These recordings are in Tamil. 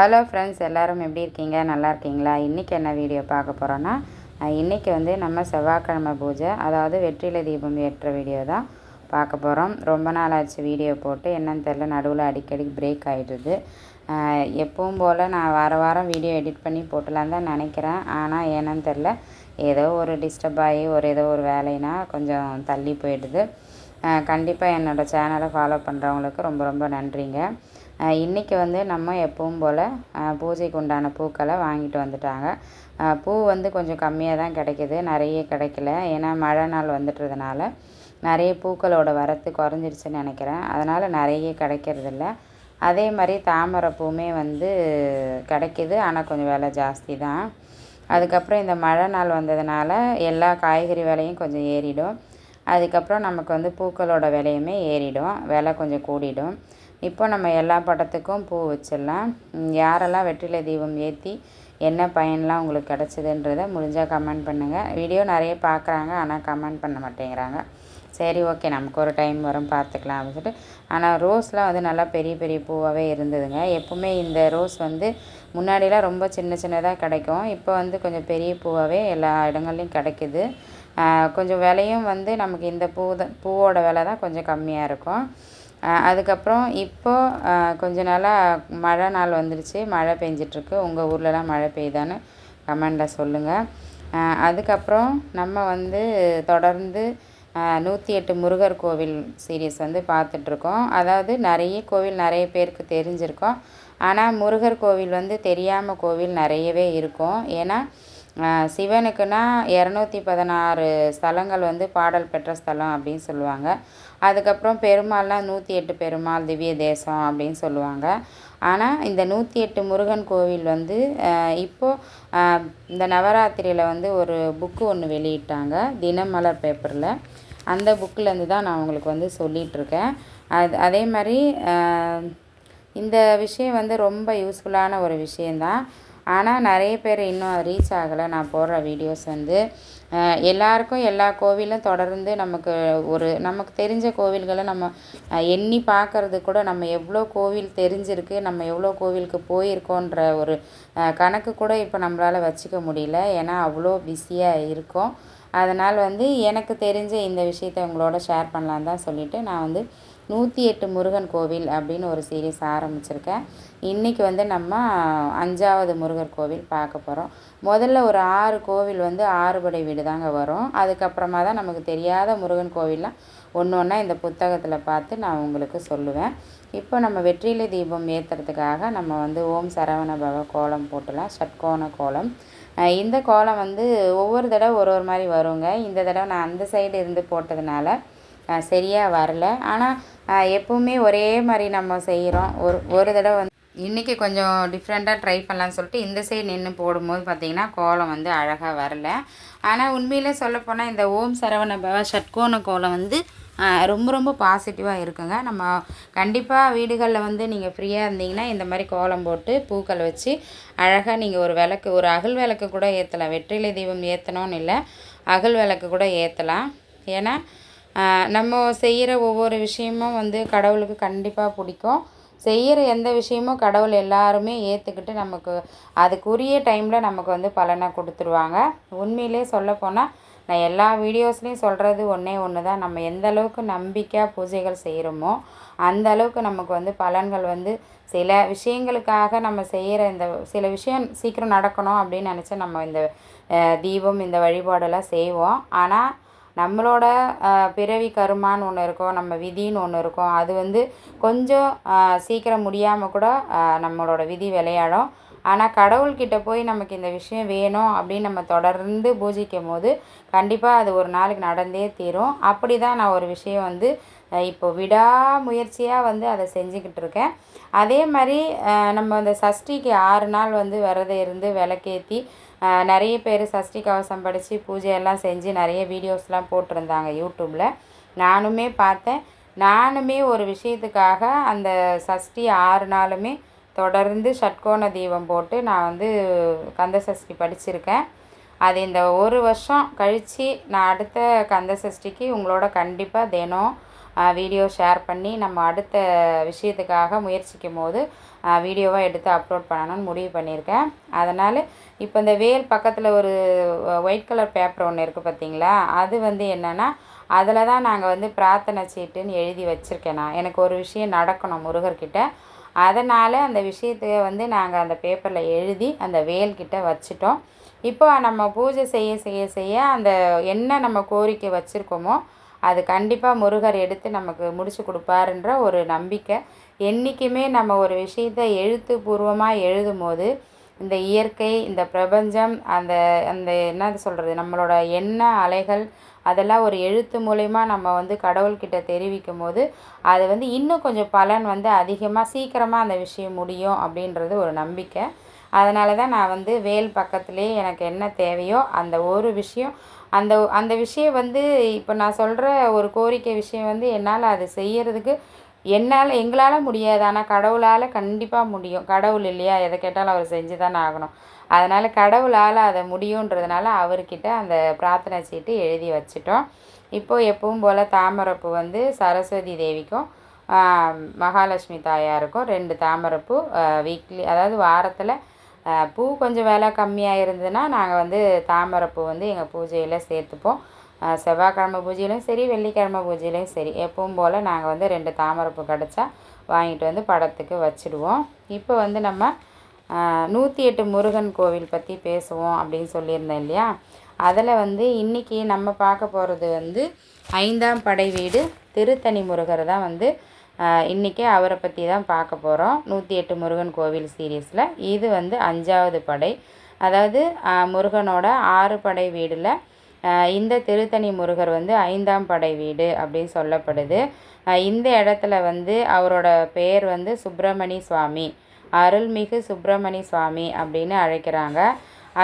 ஹலோ ஃப்ரெண்ட்ஸ் எல்லோரும் எப்படி இருக்கீங்க? நல்லா இருக்கீங்களா? இன்றைக்கி என்ன வீடியோ பார்க்க போகிறோன்னா இன்றைக்கி வந்து நம்ம செவ்வாய்க்கிழமை பூஜை அதாவது வெற்றிலை தீபம் ஏற்ற வீடியோ தான் பார்க்க போகிறோம் ரொம்ப நாள் ஆச்சு வீடியோ போட்டு என்னன்னு தெரில நடுவில் அடிக்கடி பிரேக் ஆகிடுது எப்பவும் போல் நான் வார வாரம் வீடியோ எடிட் பண்ணி போட்டலாம் தான் நினைக்கிறேன். ஆனால் என்னன்னு தெரில ஏதோ ஒரு டிஸ்டர்ப் ஆகி ஒரு ஏதோ ஒரு வேலைனா கொஞ்சம் தள்ளி போயிடுது. கண்டிப்பாக என்னோடய சேனலை ஃபாலோ பண்ணுறவங்களுக்கு ரொம்ப ரொம்ப நன்றிங்க. இன்றைக்கி வந்து நம்ம எப்பவும் போல் பூஜைக்கு உண்டான பூக்களை வாங்கிட்டு வந்துட்டாங்க. பூ வந்து கொஞ்சம் கம்மியாக தான் கிடைக்கிது நிறைய கிடைக்கல. ஏன்னா மழை நாள் வந்துட்டுறதுனால நிறைய பூக்களோட வரத்து குறைஞ்சிருச்சுன்னு நினைக்கிறேன். அதனால் நிறைய கிடைக்கிறதில்ல. அதே மாதிரி தாமரை பூவுமே வந்து கிடைக்கிது ஆனால் கொஞ்சம் விலை ஜாஸ்தி தான். அதுக்கப்புறம் இந்த மழை நாள் வந்ததுனால எல்லா காய்கறி விலையும் கொஞ்சம் ஏறிடும். அதுக்கப்புறம் நமக்கு வந்து பூக்களோட விலையுமே ஏறிடும் விலை கொஞ்சம் கூடிடும். இப்போ நம்ம எல்லா படத்துக்கும் பூ வச்சிடலாம். யாரெல்லாம் வெற்றிலை தீபம் ஏற்றி என்ன பயன்லாம் உங்களுக்கு கிடச்சிதுன்றத முடிஞ்சால் கமெண்ட் பண்ணுங்கள் வீடியோ நிறைய பார்க்குறாங்க ஆனால் கமெண்ட் பண்ண மாட்டேங்கிறாங்க. சரி ஓகே நமக்கு ஒரு டைம் வரும் பார்த்துக்கலாம் அப்படின்னு சொல்லிட்டு. ஆனால் ரோஸ்லாம் வந்து நல்லா பெரிய பெரிய பூவாகவே இருந்ததுங்க. எப்போவுமே இந்த ரோஸ் வந்து முன்னாடிலாம் ரொம்ப சின்ன சின்னதாக கிடைக்கும். இப்போ வந்து கொஞ்சம் பெரிய பூவாகவே எல்லா இடங்கள்லையும் கிடைக்குது. கொஞ்சம் விலையும் வந்து நமக்கு இந்த பூ தான் பூவோட விலை தான் கொஞ்சம் கம்மியாக இருக்கும். அதுக்கப்புறம் இப்போது கொஞ்ச நாளாக மழை நாள் வந்துடுச்சு மழை பெஞ்சிட்ருக்கு. உங்கள் ஊர்லலாம் மழை பெய்யுதான்னு கமெண்டில் சொல்லுங்கள் அதுக்கப்புறம் நம்ம வந்து தொடர்ந்து நூற்றி எட்டு முருகர் கோவில் சீரியஸ் வந்து பார்த்துட்ருக்கோம் அதாவது நிறைய கோவில் நிறைய பேருக்கு தெரிஞ்சிருக்கோம். ஆனால் முருகர் கோவில் வந்து தெரியாமல் கோவில் நிறையவே இருக்கும். ஏன்னா சிவனுக்குன்னா இரநூத்தி பதினாறு ஸ்தலங்கள் வந்து பாடல் பெற்ற ஸ்தலம் அப்படின்னு சொல்லுவாங்க. அதுக்கப்புறம் பெருமாள்னால் நூற்றி எட்டு பெருமாள் திவ்ய தேசம் அப்படின்னு சொல்லுவாங்க. ஆனால் இந்த நூற்றி எட்டு முருகன் கோவில் வந்து இப்போது இந்த நவராத்திரியில் வந்து ஒரு புக்கு ஒன்று வெளியிட்டாங்க தினமலர் பேப்பரில். அந்த புக்கிலேருந்து தான் நான் உங்களுக்கு வந்து சொல்லிகிட்ருக்கேன் அது அதே மாதிரி இந்த விஷயம் வந்து ரொம்ப யூஸ்ஃபுல்லான ஒரு விஷயந்தான் ஆனால் நிறைய பேர் இன்னும் ரீச் ஆகலை. நான் போடுற வீடியோஸ் வந்து எல்லாருக்கும் எல்லா கோவிலும் தொடர்ந்து நமக்கு ஒரு நமக்கு தெரிஞ்ச கோவில்களை நம்ம எண்ணி பார்க்கறது கூட நம்ம எவ்வளோ கோவில் தெரிஞ்சிருக்கு நம்ம எவ்வளோ கோவிலுக்கு போயிருக்கோன்ற ஒரு கணக்கு கூட இப்போ நம்மளால் வச்சுக்க முடியல. ஏன்னா அவ்வளோ பிஸியாக இருக்கும். அதனால் வந்து எனக்கு தெரிஞ்ச இந்த விஷயத்த உங்களோட ஷேர் பண்ணலான் தான் சொல்லிவிட்டு நான் வந்து நூற்றி எட்டு முருகன் கோவில் அப்படின்னு ஒரு சீரீஸ் ஆரம்பிச்சிருக்கேன். இன்றைக்கி வந்து நம்ம அஞ்சாவது முருகர் கோவில் பார்க்க போகிறோம் முதல்ல ஒரு ஆறு கோவில் வந்து ஆறுபடை வீடு தாங்க வரும். அதுக்கப்புறமா தான் நமக்கு தெரியாத முருகன் கோவில்லாம் ஒன்று ஒன்றா இந்த புத்தகத்தில் பார்த்து நான் உங்களுக்கு சொல்லுவேன். இப்போ நம்ம வெற்றிலை தீபம் ஏற்றுறதுக்காக நம்ம வந்து ஓம் சரவண பவ கோலம் போட்டுலாம் ஷட்கோண கோலம். இந்த கோலம் வந்து ஒவ்வொரு தடவை ஒரு ஒரு மாதிரி வருங்க. இந்த தடவை நான் அந்த சைடு இருந்து போட்டதுனால சரியாக வரல. ஆனால் எப்போவுமே ஒரே மாதிரி நம்ம செய்கிறோம் ஒரு ஒரு தடவை வந்து இன்றைக்கி கொஞ்சம் டிஃப்ரெண்ட்டாக ட்ரை பண்ணலான்னு சொல்லிட்டு இந்த சைடு நின்று போடும்போது பார்த்திங்கன்னா கோலம் வந்து அழகாக வரல. ஆனால் உண்மையில் சொல்லப்போனால் இந்த ஓம் சரவண பவ ஷட்கோண கோலம் வந்து ரொம்ப ரொம்ப பாசிட்டிவாக இருக்குங்க. நம்ம கண்டிப்பாக வீடுகளில் வந்து நீங்கள் ஃப்ரீயாக இருந்தீங்கன்னா இந்த மாதிரி கோலம் போட்டு பூக்கள் வச்சு அழகாக நீங்கள் ஒரு விளக்கு ஒரு அகல் விளக்கு கூட ஏற்றலாம் வெற்றிலை தீபம் ஏற்றணும்னு இல்லை அகல் விளக்கு கூட ஏற்றலாம் ஏன்னா நம்ம செய்கிற ஒவ்வொரு விஷயமும் வந்து கடவுளுக்கு கண்டிப்பாக பிடிக்கும். செய்கிற எந்த விஷயமும் கடவுள் எல்லாருமே ஏற்றுக்கிட்டு நமக்கு அதுக்குரிய டைமில் நமக்கு வந்து பலனை கொடுத்துருவாங்க. உண்மையிலே சொல்லப்போனால் நான் எல்லா வீடியோஸ்லேயும் சொல்கிறது ஒன்றே ஒன்று தான் நம்ம எந்த அளவுக்கு நம்பிக்கையாக பூஜைகள் செய்கிறோமோ அந்த அளவுக்கு நமக்கு வந்து பலன்கள் வந்து சில விஷயங்களுக்காக நம்ம செய்கிற இந்த சில விஷயம் சீக்கிரம் நடக்கணும் அப்படின்னு நினச்சி நம்ம இந்த தீபம் இந்த வழிபாடெல்லாம் செய்வோம். ஆனால் நம்மளோட பிறவி கருமான்னு ஒன்று இருக்கும் நம்ம விதின்னு ஒன்று இருக்கும். அது வந்து கொஞ்சம் சீக்கிரம் முடியாமல் கூட நம்மளோட விதி விளையாடும். ஆனால் கடவுள்கிட்ட போய் நமக்கு இந்த விஷயம் வேணும் அப்படின்னு நம்ம தொடர்ந்து பூஜிக்கும் போது கண்டிப்பாக அது ஒரு நாளைக்கு நடந்தே தீரும். அப்படி தான் நான் ஒரு விஷயம் வந்து இப்போ விடாமுயற்சியாக வந்து அதை செஞ்சுக்கிட்டு இருக்கேன். அதே மாதிரி நம்ம அந்த சஷ்டிக்கு ஆறு நாள் வந்து விரதம் இருந்து விளக்கேற்றி நிறைய பேர் சஷ்டி கவசம் படித்து பூஜையெல்லாம் செஞ்சு நிறைய வீடியோஸ்லாம் போட்டிருந்தாங்க யூடியூப்பில் நானுமே பார்த்தேன். நானுமே ஒரு விஷயத்துக்காக அந்த சஷ்டி ஆறு நாளுமே தொடர்ந்து ஷட்கோண தீபம் போட்டு நான் வந்து கந்த சஷ்டி படிச்சிருக்கேன். அது இந்த ஒரு வருஷம் கழித்து நான் அடுத்த கந்த சஷ்டிக்கு உங்களோட கண்டிப்பாக தினம் வீடியோ ஷேர் பண்ணி நம்ம அடுத்த விஷயத்துக்காக முயற்சிக்கும் போது வீடியோவாக எடுத்து அப்லோட் பண்ணணும்னு முடிவு பண்ணியிருக்கேன். அதனால் இப்போ இந்த வேல் பக்கத்தில் ஒரு ஒயிட் கலர் பேப்பர் ஒன்று இருக்குது பார்த்தீங்களா அது வந்து என்னென்னா அதில் தான் நாங்கள் வந்து பிரார்த்தனை சீட்டுன்னு எழுதி வச்சுருக்கேன் நான். எனக்கு ஒரு விஷயம் நடக்கணும் முருகர்கிட்ட. அதனால் அந்த விஷயத்தை வந்து நாங்கள் அந்த பேப்பரில் எழுதி அந்த வேல்கிட்ட வச்சுட்டோம். இப்போ நம்ம பூஜை செய்ய செய்ய செய்ய அந்த என்ன நம்ம கோரிக்கை வச்சுருக்கோமோ அது கண்டிப்பாக முருகர் எடுத்து நமக்கு முடிச்சு கொடுப்பாருன்ற ஒரு நம்பிக்கை. என்றைக்குமே நம்ம ஒரு விஷயத்தை எழுத்துப்பூர்வமாக எழுதும் போது இந்த இயற்கை இந்த பிரபஞ்சம் அந்த அந்த என்ன சொல்கிறது நம்மளோட எண்ண அலைகள் அதெல்லாம் ஒரு எழுத்து மூலயமா நம்ம வந்து கடவுள்கிட்ட தெரிவிக்கும் போது அது வந்து இன்னும் கொஞ்சம் பலன் வந்து அதிகமாக சீக்கிரமாக அந்த விஷயம் முடியும் அப்படின்றது ஒரு நம்பிக்கை. அதனால தான் நான் வந்து வேல் பக்கத்துலேயே எனக்கு என்ன தேவையோ அந்த ஒரு விஷயம் அந்த அந்த விஷயம் வந்து இப்போ நான் சொல்கிற ஒரு கோரிக்கை விஷயம் வந்து என்னால் அது செய்யறதுக்கு என்னால் எங்களால் முடியாது. ஆனால் கடவுளால் கண்டிப்பாக முடியும். கடவுள் இல்லையா? எதை கேட்டாலும் அவர் செஞ்சு தானே ஆகணும். அதனால் கடவுளால் அதை முடியுன்றதுனால அவர்கிட்ட அந்த பிரார்த்தனை சீட்டு எழுதி வச்சிட்டோம். இப்போது எப்பவும் போல் தாமரைப்பூ வந்து சரஸ்வதி தேவிக்கும் மகாலட்சுமி தாயாருக்கும் ரெண்டு தாமரைப்பூ வீக்லி அதாவது வாரத்தில் பூ கொஞ்சம் விலை கம்மியாக இருந்ததுன்னா நாங்கள் வந்து தாமரைப்பூ வந்து எங்கள் பூஜையில் சேர்த்துப்போம். செவ்வாய்க்கிழமை பூஜையிலையும் சரி வெள்ளிக்கிழமை பூஜையிலையும் சரி. எப்பவும் போல் நாங்கள் வந்து ரெண்டு தாமரைப்பூ கிடச்சா வாங்கிட்டு வந்து படத்துக்கு வச்சுடுவோம். இப்போ வந்து நம்ம நூற்றி எட்டு முருகன் கோவில் பற்றி பேசுவோம் அப்படின்னு சொல்லியிருந்தேன் இல்லையா? அதில் வந்து இன்றைக்கி நம்ம பார்க்க போகிறது வந்து ஐந்தாம் படை வீடு திருத்தணி முருகர் தான் வந்து இன்றைக்கி அவரை பற்றி தான் பார்க்க போகிறோம் நூற்றி எட்டு முருகன் கோவில் சீரீஸில். இது வந்து அஞ்சாவது படை. அதாவது முருகனோட ஆறு படை வீடில் இந்த திருத்தணி முருகர் வந்து ஐந்தாம் படை வீடு அப்படின்னு சொல்லப்படுது. இந்த இடத்துல வந்து அவரோட பெயர் வந்து சுப்பிரமணி சுவாமி அருள்மிகு சுப்பிரமணி சுவாமி அப்படின்னு அழைக்கிறாங்க.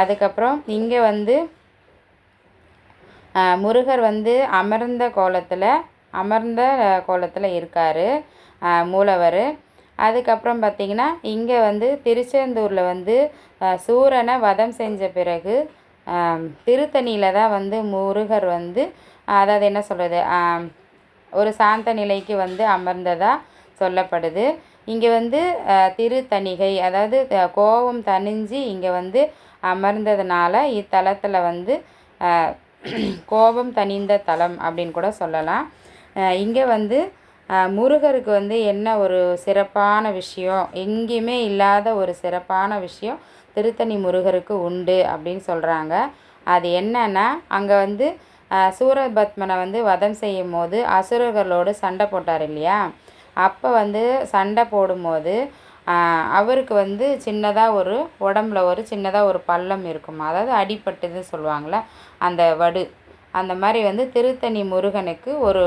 அதுக்கப்புறம் இங்கே வந்து முருகர் வந்து அமர்ந்த கோலத்தில் அமர்ந்த கோலத்தில் இருக்கார் மூலவர். அதுக்கப்புறம் பார்த்திங்கன்னா இங்கே வந்து திருச்செந்தூரில் வந்து சூரனை வதம் செஞ்ச பிறகு திருத்தணியில் தான் வந்து முருகர் வந்து அதாவது என்ன சொல்கிறது ஒரு சாந்த நிலைக்கு வந்து அமர்ந்ததாக சொல்லப்படுது. இங்கே வந்து திருத்தணிகை அதாவது கோபம் தணிஞ்சு இங்கே வந்து அமர்ந்ததுனால இத்தலத்தில் வந்து கோபம் தணிந்த தலம் அப்படின்னு கூட சொல்லலாம். இங்கே வந்து முருகருக்கு வந்து என்ன ஒரு சிறப்பான விஷயம் எங்கேயுமே இல்லாத ஒரு சிறப்பான விஷயம் திருத்தணி முருகருக்கு உண்டு அப்படின்னு சொல்கிறாங்க அது என்னன்னா அங்கே வந்து சூரபத்மனை வந்து வதம் செய்யும் போது அசுரர்களோடு சண்டை போட்டார் இல்லையா? அப்போ வந்து சண்டை போடும்போது அவருக்கு வந்து சின்னதாக ஒரு உடம்புல ஒரு சின்னதாக ஒரு பள்ளம் இருக்கும். அதாவது அடிப்பட்டதுன்னு சொல்லுவாங்கள்ல அந்த வடு. அந்த மாதிரி வந்து திருத்தணி முருகனுக்கு ஒரு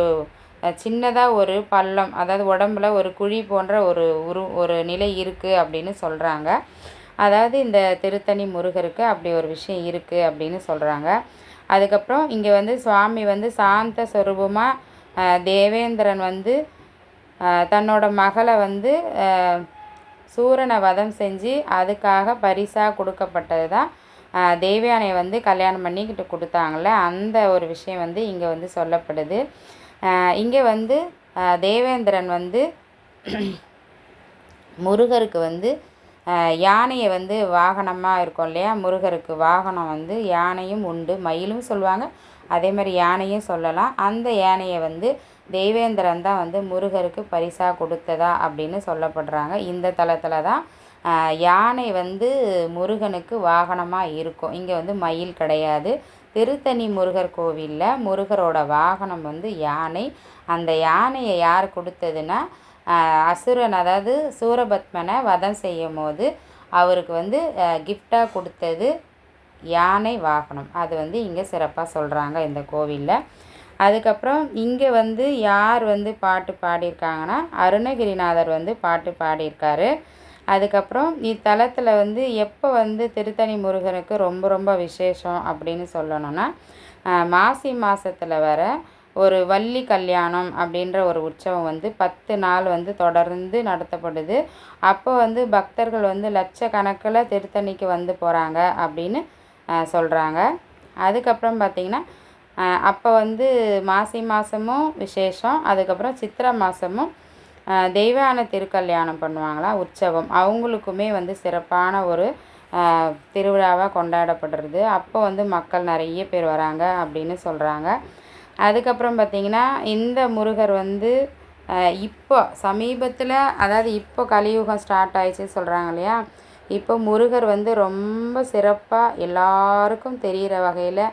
சின்னதாக ஒரு பள்ளம் அதாவது உடம்புல ஒரு குழி போன்ற ஒரு உரு ஒரு நிலை இருக்குது அப்படின்னு சொல்கிறாங்க அதாவது இந்த திருத்தணி முருகருக்கு அப்படி ஒரு விஷயம் இருக்குது அப்படின்னு சொல்கிறாங்க அதுக்கப்புறம் இங்கே வந்து சுவாமி வந்து சாந்த ஸ்வரூபமாக தேவேந்திரன் வந்து தன்னோட மகளை வந்து சூரனை வதம் செஞ்சு அதுக்காக பரிசாக கொடுக்கப்பட்டது தான் தேவயானையை வந்து கல்யாணம் பண்ணிக்கிட்டு கொடுத்தாங்கள அந்த ஒரு விஷயம் வந்து இங்கே வந்து சொல்லப்படுது. இங்கே வந்து தேவேந்திரன் வந்து முருகருக்கு வந்து யானையை வந்து வாகனமாக இருக்கும் இல்லையா? முருகருக்கு வாகனம் வந்து யானையும் உண்டு மயிலும் சொல்லுவாங்க. அதே மாதிரி யானையும் சொல்லலாம். அந்த யானையை வந்து தெய்வேந்திரன் தான் வந்து முருகருக்கு பரிசாக கொடுத்ததா அப்படின்னு சொல்லப்படுறாங்க. இந்த தளத்தில் தான் யானை வந்து முருகனுக்கு வாகனமாக இருக்கும். இங்கே வந்து மயில் கிடையாது. திருத்தணி முருகர் கோவிலில் முருகரோட வாகனம் வந்து யானை. அந்த யானையை யார் கொடுத்ததுன்னா அசுரன் அதாவது சூரபத்மனை வதம் செய்யும் போது அவருக்கு வந்து கிஃப்டாக கொடுத்தது யானை வாகனம். அது வந்து இங்கே சிறப்பாக சொல்கிறாங்க இந்த கோவிலில். அதுக்கப்புறம் இங்கே வந்து யார் வந்து பாட்டு பாடியிருக்காங்கன்னா அருணகிரிநாதர் வந்து பாட்டு பாடியிருக்காரு. அதுக்கப்புறம் இத்தலத்தில் வந்து எப்போ வந்து திருத்தணி முருகனுக்கு ரொம்ப ரொம்ப விசேஷம் அப்படின்னு சொல்லணும்னா மாசி மாதத்தில் வர ஒரு வள்ளி கல்யாணம் அப்படின்ற ஒரு உற்சவம் வந்து பத்து நாள் வந்து தொடர்ந்து நடத்தப்படுது. அப்போ வந்து பக்தர்கள் வந்து லட்சக்கணக்கில் திருத்தணிக்கு வந்து போகிறாங்க அப்படின்னு சொல்கிறாங்க அதுக்கப்புறம் பார்த்திங்கன்னா அப்போ வந்து மாசி மாதமும் விசேஷம் அதுக்கப்புறம் சித்திரை மாதமும் தெய்வான திருக்கல்யாணம் பண்ணுவாங்களா உற்சவம். அவங்களுக்குமே வந்து சிறப்பான ஒரு திருவிழாவாக கொண்டாடப்படுறது. அப்போ வந்து மக்கள் நிறைய பேர் வராங்க அப்படின்னு சொல்கிறாங்க அதுக்கப்புறம் பார்த்திங்கன்னா இந்த முருகர் வந்து இப்போ சமீபத்தில் அதாவது இப்போ கலியுகம் ஸ்டார்ட் ஆயிடுச்சு சொல்கிறாங்க இல்லையா? இப்போ முருகர் வந்து ரொம்ப சிறப்பாக எல்லாருக்கும் தெரிகிற வகையில்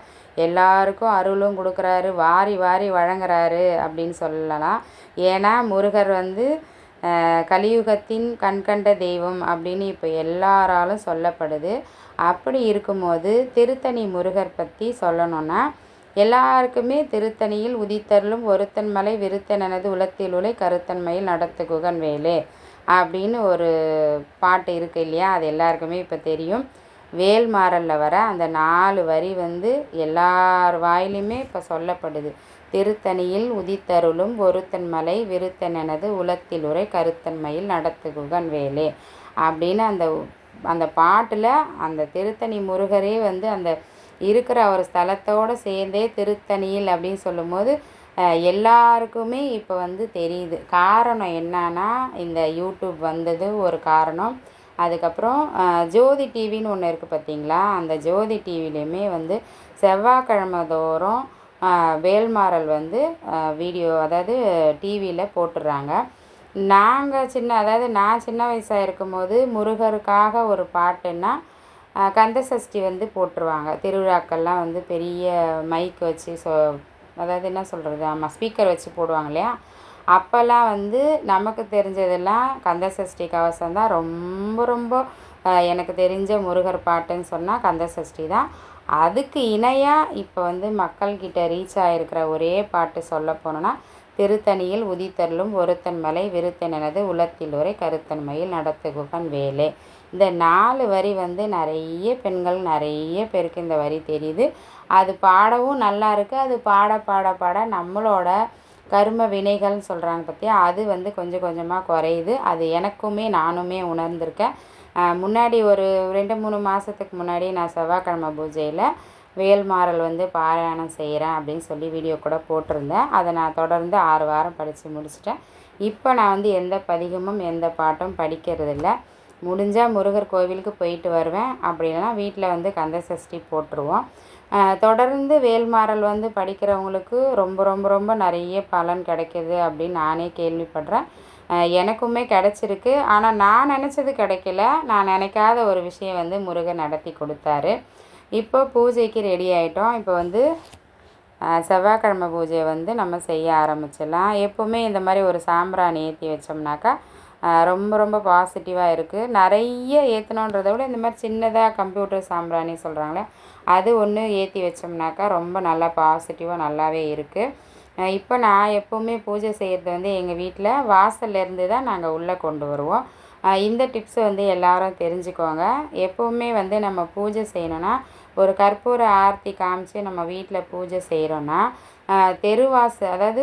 எல்லாருக்கும் அருளும் கொடுக்குறாரு வாரி வாரி வழங்குறாரு அப்படின்னு சொல்லலாம். ஏன்னா முருகர் வந்து கலியுகத்தின் கண்கண்ட தெய்வம் அப்படின்னு இப்போ எல்லாராலும் சொல்லப்படுது. அப்படி இருக்கும்போது திருத்தணி முருகர் பற்றி சொல்லணுன்னா எல்லாருக்குமே திருத்தணியில் உதித்தருளும் ஒருத்தன் மலை விருத்தனது உலத்தில் உலை கருத்தன்மையில் நடத்து குகன் வேலே அப்படின்னு ஒரு பாட்டு இருக்குது இல்லையா? அது எல்லாருக்குமே இப்போ தெரியும். வேல்மாறலில் வர அந்த நாலு வரி வந்து எல்லார் வாயிலுமே இப்போ சொல்லப்படுது. திருத்தணியில் உதித்தருளும் ஒருத்தன் மலை விருத்தனது உலத்தில் உரை கருத்தன்மையில் நடத்து குகன் வேலே அப்படின்னு அந்த அந்த பாட்டில் அந்த திருத்தணி முருகரே வந்து அந்த இருக்கிற ஒரு ஸ்தலத்தோடு சேர்ந்தே திருத்தணியில் அப்படின்னு சொல்லும்போது எல்லாருக்குமே இப்போ வந்து தெரியுது. காரணம் என்னன்னா இந்த யூடியூப் வந்தது ஒரு காரணம். அதுக்கப்புறம் ஜோதி டிவின்னு ஒன்று இருக்குது பார்த்தீங்களா அந்த ஜோதி டிவிலையுமே வந்து செவ்வாய்க்கிழமை தோறும் வேல்மாறல் வந்து வீடியோ அதாவது டிவியில் போட்டுடுறாங்க நாங்கள் சின்ன அதாவது நான் சின்ன வயசாக இருக்கும்போது முருகருக்காக ஒரு பாட்டுன்னா கந்த சஷ்டி வந்து போட்டுருவாங்க. திருவிழாக்கள்லாம் வந்து பெரிய மைக் வச்சு சொ அதாவது என்ன சொல்கிறது ஆமாம் ஸ்பீக்கர் வச்சு போடுவாங்க இல்லையா? அப்போல்லாம் வந்து நமக்கு தெரிஞ்சதெல்லாம் கந்த சஷ்டி கவசம் தான். ரொம்ப ரொம்ப எனக்கு தெரிஞ்ச முருகர் பாட்டுன்னு சொன்னால் கந்த சஷ்டி தான். அதுக்கு இணையாக இப்போ வந்து மக்கள்கிட்ட ரீச் ஆகிருக்கிற ஒரே பாட்டு சொல்ல போனோன்னா திருத்தணியில் உதித்தருளும் ஒருத்தன் மலை விருத்தனது உலத்தில் உரை கருத்தன்மையில் நடத்துகுகன் வேலே. இந்த நாலு வரி வந்து நிறைய பெண்கள் நிறைய பேருக்கு இந்த வரி தெரியுது. அது பாடவும் நல்லா இருக்குது அது பாட பாட பாட நம்மளோட கர்ம வினைகள்னு சொல்கிறாங்க பார்த்தியா அது வந்து கொஞ்சம் கொஞ்சமாக குறையுது. அது எனக்குமே நானுமே உணர்ந்திருக்கேன். முன்னாடி ஒரு ரெண்டு மூணு மாதத்துக்கு முன்னாடி நான் செவ்வாய்க்கிழமை பூஜையில் வேல்மாறல் வந்து பாராயணம் செய்கிறேன் அப்படின்னு சொல்லி வீடியோ கூட போட்டிருந்தேன். அதை நான் தொடர்ந்து ஆறு வாரம் படித்து முடிச்சிட்டேன். இப்போ நான் வந்து எந்த பதிகமும் எந்த பாட்டும் படிக்கிறதில்ல. முடிஞ்சால் முருகர் கோவிலுக்கு போயிட்டு வருவேன். அப்படி இல்லைனா வீட்டில் வந்து கந்த சஷ்டி போட்டுருவோம். தொடர்ந்து வேல்மாறல் வந்து படிக்கிறவங்களுக்கு ரொம்ப ரொம்ப ரொம்ப நிறைய பலன் கிடைக்கிது அப்படின்னு நானே கேள்விப்படுறேன். எனக்குமே கிடச்சிருக்கு. ஆனால் நான் நினச்சது கிடைக்கல. நான் நினைக்காத ஒரு விஷயம் வந்து முருகன் நடத்தி கொடுத்தாரு. இப்போ பூஜைக்கு ரெடி ஆகிட்டோம் இப்போ வந்து செவ்வாய்க்கிழமை பூஜையை வந்து நம்ம செய்ய ஆரம்பிச்சிடலாம். எப்போவுமே இந்த மாதிரி ஒரு சாம்பிராணி ஏற்றி வச்சோம்னாக்கா ரொம்ப ரொம்ப பாசிட்டிவாக இருக்குது நிறைய ஏற்றணுன்றதை விட இந்த மாதிரி சின்னதாக கம்ப்யூட்டர் சாம்பிராணி சொல்கிறாங்களே அது ஒன்று ஏற்றி வச்சோம்னாக்கா ரொம்ப நல்லா பாசிட்டிவாக நல்லாவே இருக்குது இப்போ நான் எப்போவுமே பூஜை செய்கிறது வந்து எங்கள் வீட்டில் வாசல்லேருந்து தான் நாங்கள் உள்ளே கொண்டு வருவோம். இந்த டிப்ஸ் வந்து எல்லாரும் தெரிஞ்சுக்கோங்க. எப்போவுமே வந்து நம்ம பூஜை செய்யணுன்னா ஒரு கற்பூர ஆர்த்தி காமிச்சு நம்ம வீட்டில் பூஜை செய்கிறோன்னா தெருவாசல் அதாவது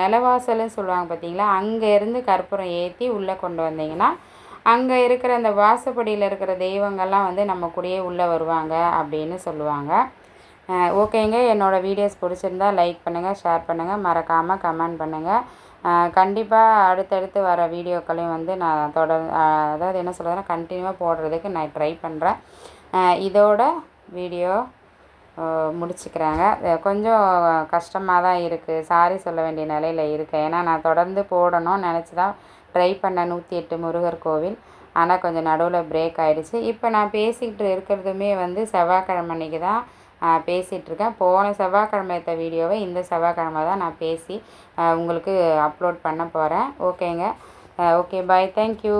நிலவாசல்னு சொல்லுவாங்க பார்த்தீங்களா அங்கேருந்து கற்பூரம் ஏற்றி உள்ளே கொண்டு வந்தீங்கன்னா அங்கே இருக்கிற அந்த வாசப்படியில் இருக்கிற தெய்வங்கள்லாம் வந்து நம்ம கூடயே உள்ளே வருவாங்க அப்படின்னு சொல்லுவாங்க. ஓகேங்க. என்னோடய வீடியோஸ் பிடிச்சிருந்தா லைக் பண்ணுங்கள் ஷேர் பண்ணுங்கள் மறக்காமல் கமெண்ட் பண்ணுங்கள் கண்டிப்பாக அடுத்தடுத்து வர வீடியோக்களையும் வந்து நான் தொடர் அதாவது என்ன சொல்கிறதுனா கண்டினியூவாக போடுறதுக்கு நான் ட்ரை பண்ணுறேன் இதோட வீடியோ முடிச்சுக்கிறாங்க. கொஞ்சம் கஷ்டமாக தான் இருக்குது சாரி சொல்ல வேண்டிய நிலையில் இருக்கேன். ஏன்னா நான் தொடர்ந்து போடணும்னு நினச்சி தான் ட்ரை பண்ணேன் நூற்றி எட்டு முருகர் கோவில். ஆனால் கொஞ்சம் நடுவில் பிரேக் ஆகிடுச்சு இப்போ நான் பேசிக்கிட்டு இருக்கிறதுமே வந்து செவ்வாய்க்கிழமை அன்றைக்கி தான் பேசிகிட்ருக்கேன் போன செவ்வாய்க்கிழமை எடுத்த வீடியோவை இந்த செவ்வாய்க்கிழமை தான் நான் பேசி உங்களுக்கு அப்லோட் பண்ண போகிறேன் ஓகேங்க. Okay bye thank you